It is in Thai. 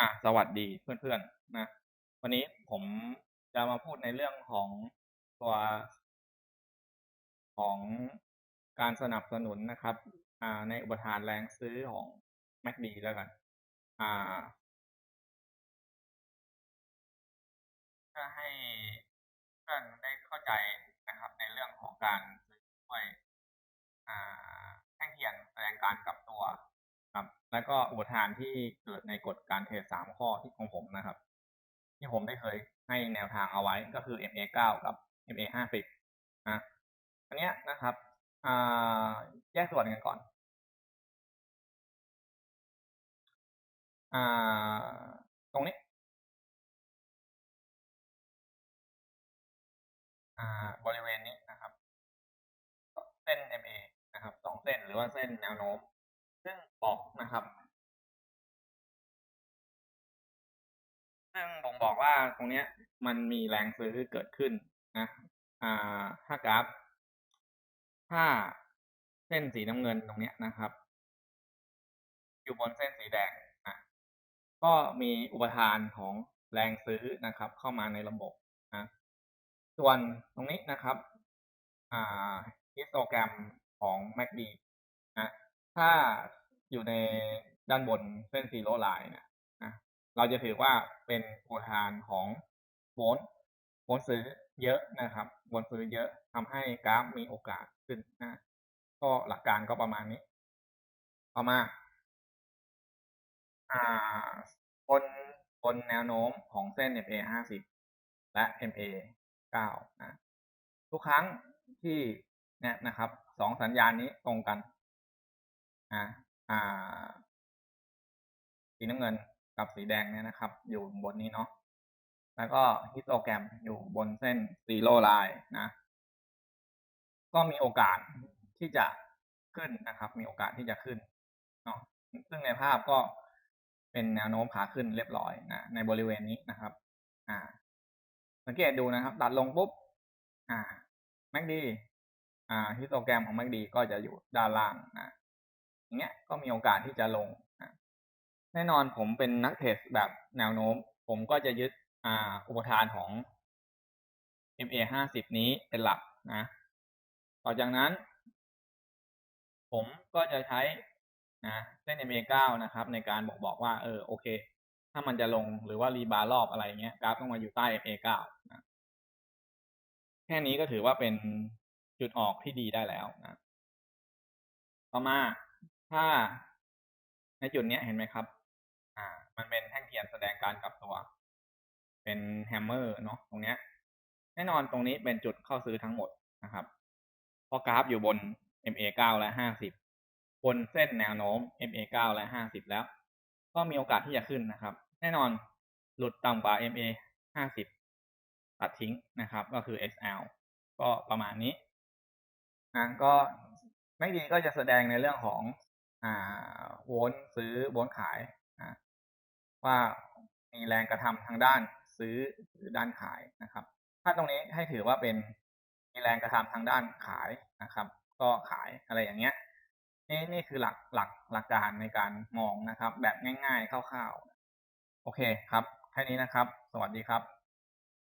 อ่าสวัสดีเพื่อนๆนะวันนี้ผมจะมาพูดในเรื่องของตัวของการสนับสนุนนะครับ อ่า ในอุปทานแรงซื้อของ MACD แล้วกัน อ่าเพื่อให้เพื่อนได้เข้าใจนะครับ ในเรื่องของการซื้อด้วย อ่า แท่งเทียนแสดงการกลับตัวครับ แล้วก็อุปทานที่เกิดในกฎการเทรดสามข้อที่ของผมนะครับ ที่ผมได้เคยให้แนวทางเอาไว้ก็คือ MA เก้ากับ MA ห้าสิบนะอันเนี้ยนะครับอ่าแยกส่วนกันก่อนอ่าตรงนี้อ่าบริเวณนี้นะครับ เส้น MA นะครับสองเส้นหรือว่าเส้นแนวโน้ม ซึ่งบอกนะครับ ซึ่งบ่งบอกว่าตรงเนี้ยมันมีแรงซื้อเกิดขึ้นนะอ่าถ้ากราฟถ้าเส้นสีน้ำเงินตรงเนี้ยนะครับ อยู่บนเส้นสีแดงอะก็มีอุปทานของแรงซื้อนะครับ เข้ามาในระบบนะส่วนตรงนี้นะครับ อ่าฮิสโตแกรมของ MACD นะ ถ้าอยู่ในด้านบนเส้น Zero Line เนี่ยนะเราจะถือว่าเป็นอุปทานของโวลต์โวลต์ซื้อเยอะนะครับโวลต์ซื้อเยอะทำให้กราฟมีโอกาสขึ้นนะก็หลักการก็ประมาณนี้ต่อมาอ่าบนบนแนวโน้มของเส้น MA ห้าสิบและ MA เก้านะทุกครั้งที่เนี่ยนะครับสองสัญญาณนี้ตรงกัน อ่าอ่าสีน้ำเงินกับสีแดงเนี่ยนะครับ อยู่บนนี้เนาะแล้วก็ฮิสโตแกรมอยู่บนเส้นซีโร่ไลน์นะ ก็มีโอกาสที่จะขึ้นนะครับ มีโอกาสที่จะขึ้นเนาะซึ่งในภาพก็เป็นแนวโน้มขาขึ้นเรียบร้อยนะในบริเวณนี้นะครับ อ่า สังเกตดูนะครับ ตัดลงปุ๊บ อ่าแมกดีอ่าฮิสโตแกรมของ MACD ก็จะอยู่ด้านล่างนะ อย่างเงี้ยก็มีโอกาสที่จะลง แน่นอนผมเป็นนักเทรดแบบแนวโน้ม ผมก็จะยึดอ่าอุปทานของ MA ห้าสิบนี้เป็นหลักนะ ต่อจากนั้น ผมก็จะใช้นะเส้น MA เก้านะครับ ในการบอกบอกว่า เออโอเค ถ้ามันจะลงหรือว่ารีบาร์รอบอะไรเงี้ยกราฟต้องมาอยู่ใต้ MA เก้านะแค่นี้ก็ถือว่าเป็นจุดออกที่ดีได้แล้วนะต่อมา ถ้าในจุดนี้เห็นไหมครับ อ่า มันเป็นแท่งเทียนแสดงการกลับตัว เป็นแฮมเมอร์เนาะตรงเนี้ย แน่นอนตรงนี้เป็นจุดเข้าซื้อทั้งหมดนะครับ เพราะกราฟอยู่บน MA เก้าและห้าสิบนเส้นแนวโน้ม MA เก้าและห้าสิบแล้ว ก็มีโอกาสที่จะขึ้นนะครับ แน่นอนหลุดต่ำกว่า MA ห้าสิบตัดทิ้งนะครับ ก็คือ XL ก็ประมาณนี้นะก็ไม่ดีก็จะแสดงในเรื่องของ อ่าโวลต์ซื้อโวลต์ขายนะว่ามีแรงกระทำทางด้านซื้อหรือด้านขายนะครับ ถ้าตรงนี้ให้ถือว่าเป็นมีแรงกระทำทางด้านขายนะครับ ก็ขายอะไรอย่างเงี้ยนี่นี่คือหลักหลักหลักการในการมองนะครับ แบบง่ายๆคร่าวๆ โอเคครับ แค่นี้นะครับ สวัสดีครับ